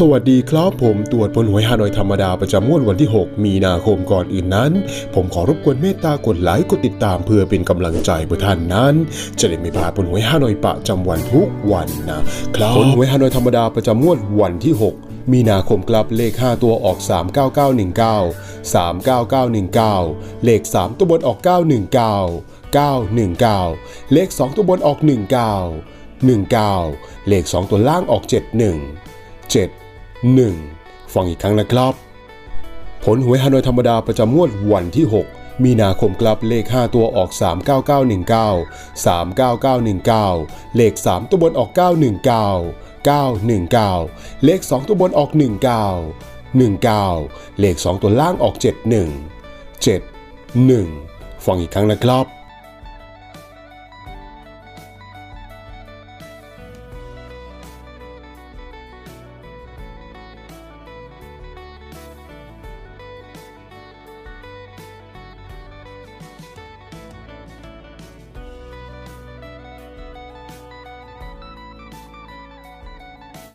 สวัสดีครับผมตรวจผลหวยฮานอยธรรมดาประจำงวดวันที่ 6 มีนาคมก่อนอื่นนั้น ผมขอรบกวนเมตตากดไลค์กดติดตามเพื่อเป็นกำลังใจเพื่อท่านนั้น จะได้ไม่พลาดผลหวยฮานอยประจำวันทุกวันนะครับผลหวยฮานอยธรรมดาประจำงวดวันที่ 6 มีนาคมกลับเลข 5 ตัวออก 39919 39919 เลข 3 ตัวบนออก 919 919 เลข 2 ตัวบนออก 19 19 เลข 2 ตัวล่างออก 71 7 1 ฟังอีกครั้งนะครับ ผลหวยฮานอยธรรมดาประจำงวดวันที่ 6 มีนาคมกลับเลข 5 ตัวออก 39919 39919 เลข 3 ตัวบนออก 919 919 เลข 2 ตัวบนออก 19 19 เลข 2 ตัวล่างออก 71 7 1 ฟังอีกครั้งนะครับ